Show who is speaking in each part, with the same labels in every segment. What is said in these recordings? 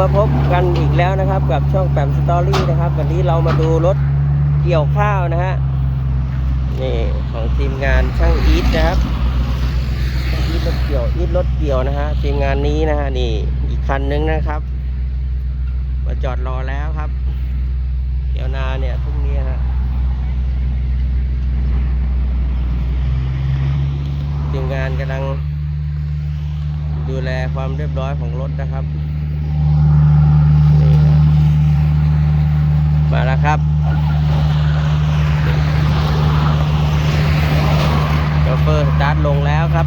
Speaker 1: มาพบกันอีกแล้วนะครับ กับช่องแปมสตอรี่นะครับ วันนี้เรามาดูรถเกี่ยวข้าวนะฮะนี่ของทีมงานช่างอีทนะครับช่างอีทรถเกี่ยวอีทรถเกี่ยวนะฮะทีมงานนี้นะฮะนี่อีกคันนึงนะครับ มาจอดรอแล้วครับเกี่ยวนาเนี่ยพรุ่งนี้ฮะทีมงานกำลังดูแลความเรียบร้อยของรถนะครับนี่นะ มาแล้วครับ โชเฟอร์สตาร์ทลงแล้วครับ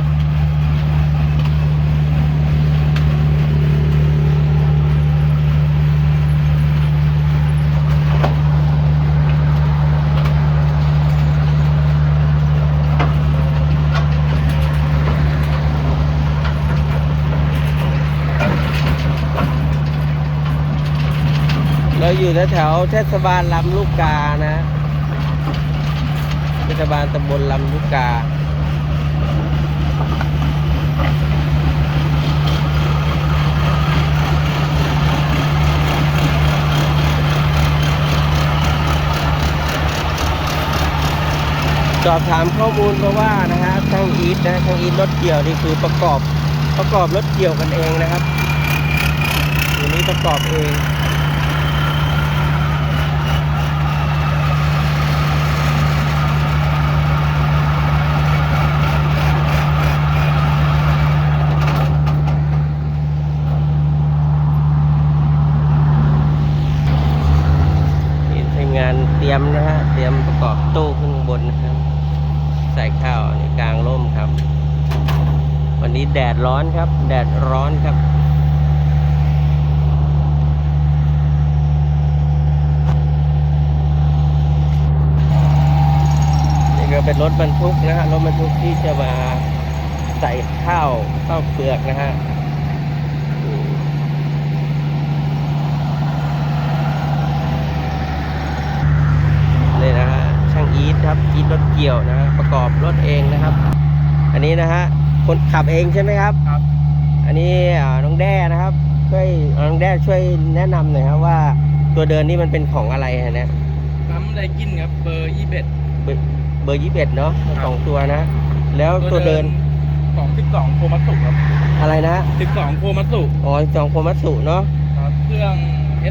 Speaker 1: อยู่แถวเทศบาลลำลูกกานะเทศบาลตำบลลำลูกกาสอบถามข้อมูลมาว่านะฮะช่างอีทนะช่างอีทรถเกี่ยวนี่คือประกอบประกอบรถเกี่ยวกันเองนะครับอยู่นี้ประกอบเอง นี่ทีมงานเตรีย มนะฮะ เตรียมประกอบตู้ขึ้นบนนะครับ ใส่ข้าวในกลางร่มครับ วันนี้แดดร้อนครับ แดดร้อนครับนี่ก็เป็นรถบรรทุกนะฮะรถบรรทุกที่จะมาใส่ข้าวข้าวเปลือกนะฮะอืม นี่นะฮะ ช่างอีทครับอีทรถเกี่ยวนะฮะประกอบรถเองนะครับ อันนี้นะฮะคนขับเองใช่ไหมครับ
Speaker 2: ครับ
Speaker 1: อันนี้อ่าน้องแด้นะครับช่วยอ่าน้องแด้ช่วยแนะนำหน่อยครับว่าตัวเดินนี่มันเป็นของอะไรฮะเนี่ย
Speaker 2: น้ำไดกินครับเบอร์ยี่สิบเอ็ด
Speaker 1: เบอร์เบอร์ยี่สิบเอ็ดเนาะ
Speaker 2: ครับ
Speaker 1: สองตัวนะ แล้วตัวเดิน
Speaker 2: ของสิบสองโคมัตสุครับ
Speaker 1: อะไรนะ
Speaker 2: สิบสองโคมัตสุ
Speaker 1: อ๋อสองโคมัตสุเนาะ
Speaker 2: ครับเครื่อง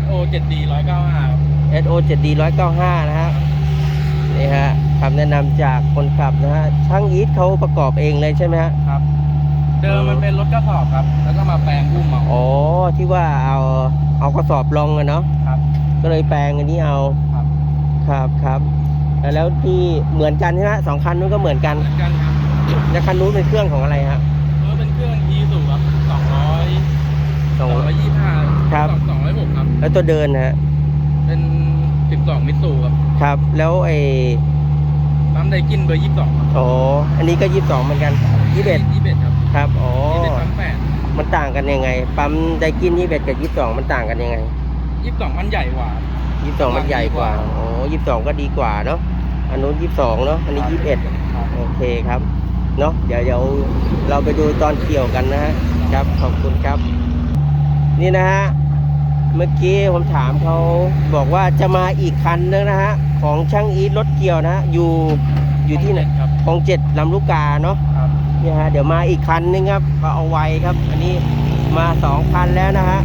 Speaker 2: SO 7D 195ครับ
Speaker 1: SO 7D 195นะฮะนี่ฮะ คำแนะนำจากคนขับนะฮะช่างอีทเขาประกอบเองเลยใช่ไหมฮะ
Speaker 2: ครับ เดิมมันเป็นรถกระสอบครับ แล้วก็มาแปลงอุ้มเอา
Speaker 1: อ๋อที่ว่าเอาเอากระสอบลองอะเนาะ
Speaker 2: ครับ
Speaker 1: ก็เลยแปลงอันนี้เอา
Speaker 2: ครับ
Speaker 1: ครับครับแล้วแล้วที่เหมือนกันใช่ไหมสองคันนู้นก็เหมือนกัน
Speaker 2: เหมือนกันครับ
Speaker 1: แล้วคันนู้นเป็นเครื่องของอะไรฮะ
Speaker 2: เออเป็นเครื่อง e สูครับสองร้อย
Speaker 1: ส
Speaker 2: ส
Speaker 1: อ
Speaker 2: องง ร้อยยี่สิบห้า
Speaker 1: ครับ
Speaker 2: สองร้อยหกครับ
Speaker 1: แล้วตัวเดินนะฮะ
Speaker 2: เป็นสิบสองมิตซูครับ
Speaker 1: ครับ แล้วไอ้
Speaker 2: น้ำไดกินเบอร์ยี่สิบสองครับ
Speaker 1: อ๋อ อันนี้ก็ยี่สิบสองเหมือนกันยี่สิบเอ็ด
Speaker 2: ยี่สิบเอ็ดครับ
Speaker 1: ครับ อ๋อ
Speaker 2: ยี่สิบเอ็ดปั๊มแปด
Speaker 1: มันต่างกันยังไง ปั๊มไดกินยี่สิบเอ็ดกับยี่สิบสองมันต่างกันยังไง
Speaker 2: ยี่สิบสองมันใหญ่กว่า
Speaker 1: ยี่สิบสองมันใหญ่กว่า อ๋อยี่สิบสองก็ดีกว่าเนาะ อันนู้นยี่สิบสองเนาะ อันนี้ยี่สิบเอ็ด
Speaker 2: ครับ
Speaker 1: โอเคครับ เนาะ เดี๋ยวเดี๋ยวเราไปดูตอนเกี่ยวกันนะฮะ ครับ ขอบคุณครับ นี่นะฮะ เมื่อกี้ผมถามเขาบอกว่าจะมาอีกคันนึงนะฮะ ของช่างอีทรถเกี่ยวนะฮะอยู่อยู่ที่ไหน
Speaker 2: ครับ
Speaker 1: คลองเจ็ดลำลูกกาเนาะ
Speaker 2: ครับ
Speaker 1: เนี่ยฮะเดี๋ยวมาอีกคันนึงครับก็เอาไว้ครับ อันนี้มาสองคันแล้วนะฮะ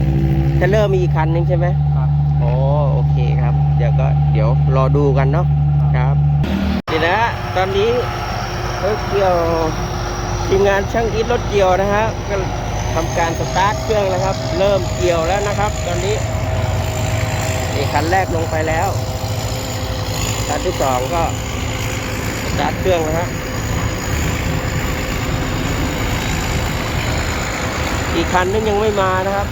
Speaker 1: จะเริ่มมีอีกคันนึงใช่ไหม
Speaker 2: ครับ
Speaker 1: อ๋อโอเคครับ เดี๋ยวก็เดี๋ยวรอดูกันเนาะครับนี่นะฮะตอนนี้รถเกี่ยวทีมงานช่างอีทรถเกี่ยวนะฮะก็ ทำการสตาร์ทเครื่องแล้วครับ เริ่มเกี่ยวแล้วนะครับ ตอนนี้นี่คันแรกลงไปแล้วคันที่สองก็สตาร์ทเครื่องนะฮะอีกคันนึงยังไม่มานะครับ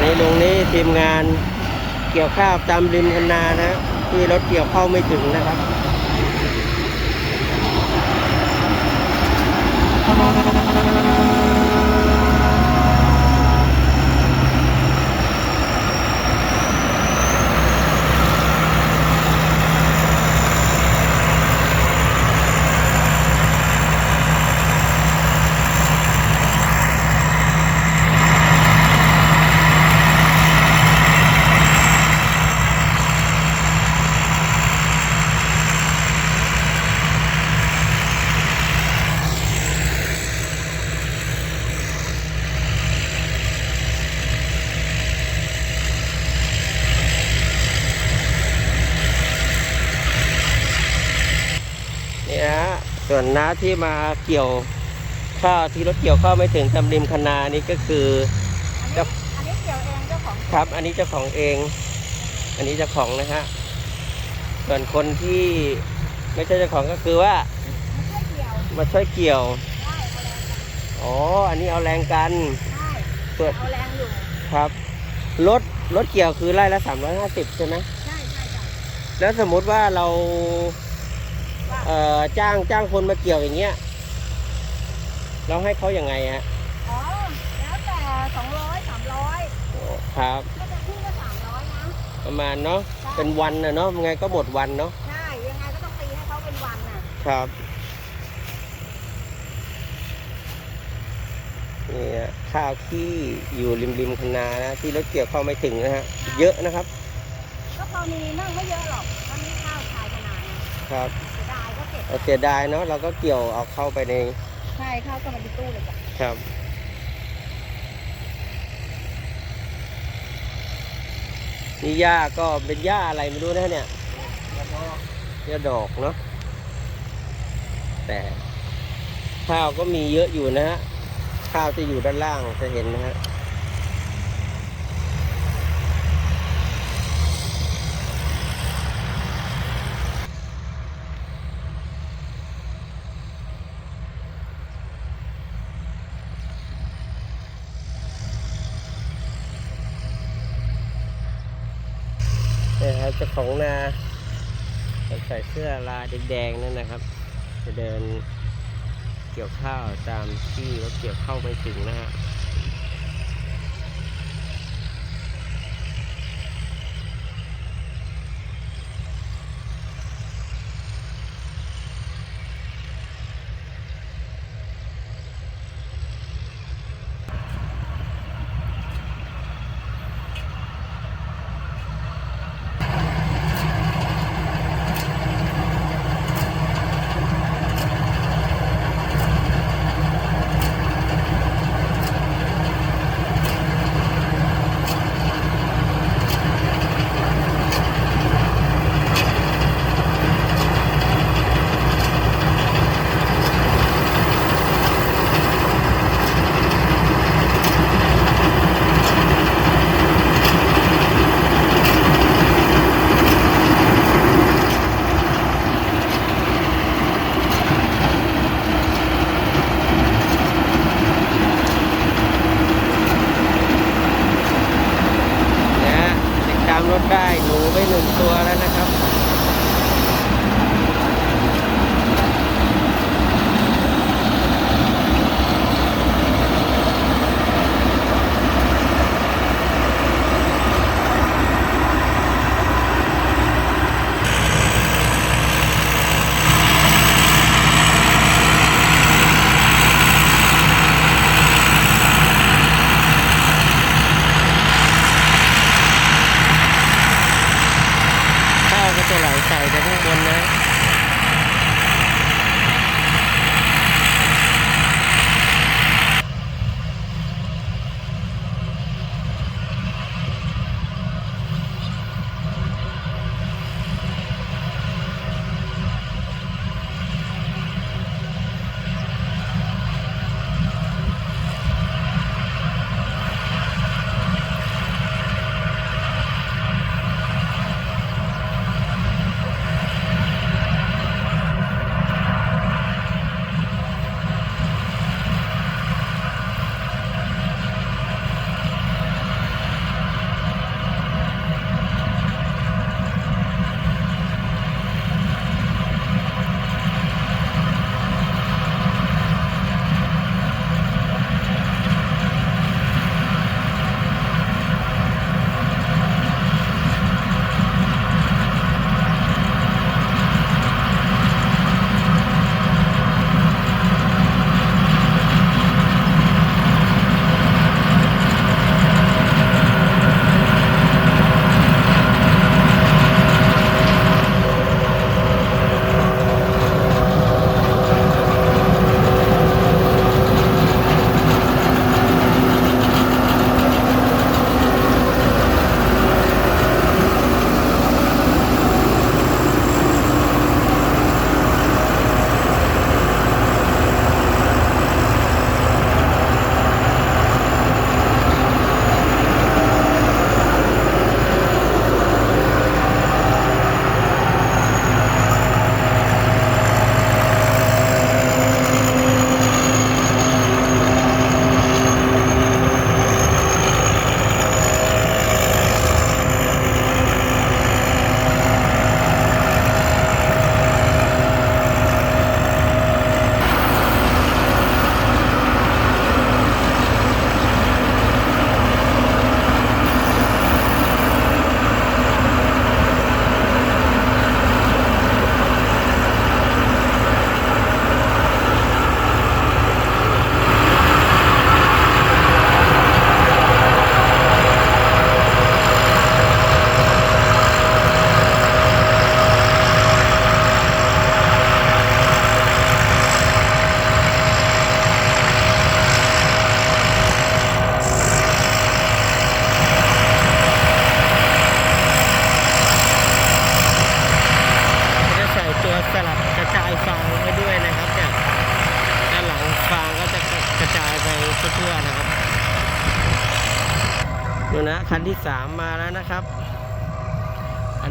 Speaker 1: ในลงนี้ทีมงาน เกี่ยวข้าวตามริมคันนานะที่รถเกี่ยวเข้าไม่ถึงนะครับวน น้าที่มาเกี่ยวข้าวที่รถเกี่ยวข้าวไม่ถึงตำริมคณานี่ก็คือ
Speaker 3: อันนี้อันนี้เกี่ยวเองเจ้าของ
Speaker 1: ครับ อันนี้เจ้าของเอง อันนี้เจ้าของนะฮะส่วนคนที่ไม่ใช่เจ้าของก็คือว่า
Speaker 3: ไม่ใช่เกี่ยว
Speaker 1: มาช่วยเกี่ยว
Speaker 3: ได้เอาแรงกัน
Speaker 1: อ๋อ อันนี้เอาแรงกัน
Speaker 3: ได้
Speaker 1: ส่วน
Speaker 3: เอาแรงอยู่
Speaker 1: ครับรถรถเกี่ยวคือไร่ละสามร้อยห้าสิบใช่ไหม
Speaker 3: ใช่ใช่จ้ะ
Speaker 1: แล้วสมมุติว่าเรา
Speaker 3: ว่า
Speaker 1: เอ่อจ้างจ้างคนมาเกี่ยวอย่างเงี้ยเราให้เขาอย่างไงฮะ
Speaker 3: อ๋อ แล้วแต่สองร้อยสามร้อย
Speaker 1: อ๋อครับ
Speaker 3: ก็จะคู่ก็สามร้อยนะ
Speaker 1: ประมาณเนาะ
Speaker 3: ใช่
Speaker 1: เป็นวันนะเนาะยังไงก็หมดวันเนาะ
Speaker 3: ใช่ยังไงก็ต้องตีให้เขาเป็นวันน่ะ
Speaker 1: ครับนี่ฮะข้าวที่อยู่ริมริมๆคนานะที่รถเกี่ยวเข้าไม่ถึงนะฮะเยอะนะครับ
Speaker 3: ก็พอมีนั่งไม่เยอะหรอกตอนนี้ข้าวชายขนาดนะครับ เสียดายก็เก็บ
Speaker 1: เอาเสียดายเนาะเราก็เกี่ยวเอาเข้าไปใน
Speaker 3: ใช่ข้าวก็มาในตู้เลยจ้ะ
Speaker 1: ครับนี่หญ้าก็เป็นหญ้าอะไรไม่รู้นะเนี่ยหญ้าดอกเนาะแต่ข้าวก็มีเยอะอยู่นะฮะข้าวจะอยู่ด้านล่างจะเห็นนะฮะ นี่ครับเจ้าของนาใส่เสื้อลายแดงๆนั่นนะครับ จะเดินเกี่ยวข้าวตามที่รถเกี่ยวเข้าไปถึงนะฮะ รถได้หนูไปหนึ่งตัวแล้วนะครับ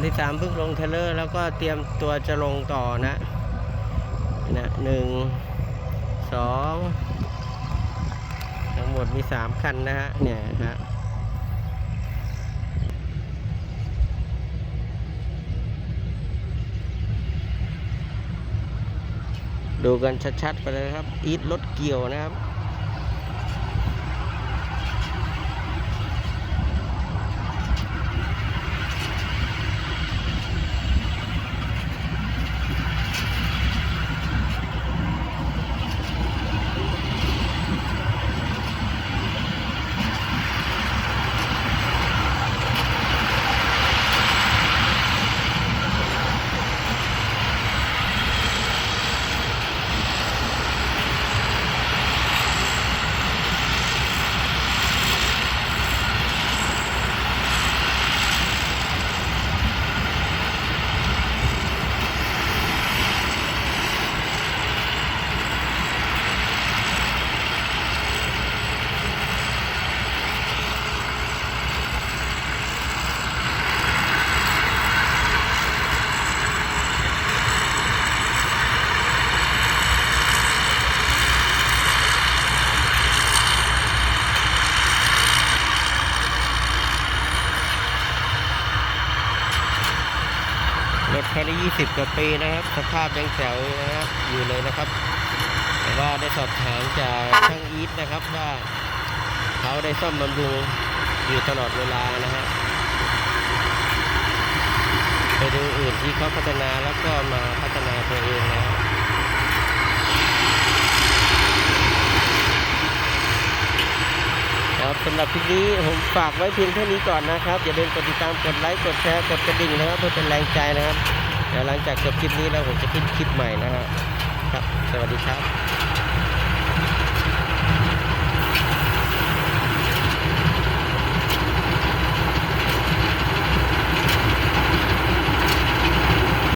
Speaker 1: ที่สามเพิ่งลงเทเลอร์ แล้วก็เตรียมตัวจะลงต่อนะนะหนึ่งสองทั้งหมดมีสามคันนะฮะเนี่ยฮะดูกันชัดๆไปเลยครับ อีทรถเกี่ยวนะครับ รถคันนี้20กว่าปีนะครับ สภาพยังแจ๋วอยู่นะครับอยู่เลยนะครับ แต่ว่าได้สอบถามจากช่างอีทนะครับว่าเขาได้ซ่อมบำรุงอยู่ตลอดเวลานะฮะไปดูอื่นที่เขาพัฒนาแล้วก็มาพัฒนาตัวเองนะครับสำหรับคลิปนี้ผมฝากไว้เพียงเท่านี้ก่อนนะครับ อย่าลืมกดติดตามกดไลค์กดแชร์กดกระดิ่งนะครับเพื่อเป็นแรงใจนะครับ เดี๋ยวหลังจากจบคลิปนี้แล้วผมจะขึ้นคลิปใหม่นะฮะครับ สวัสดีครับ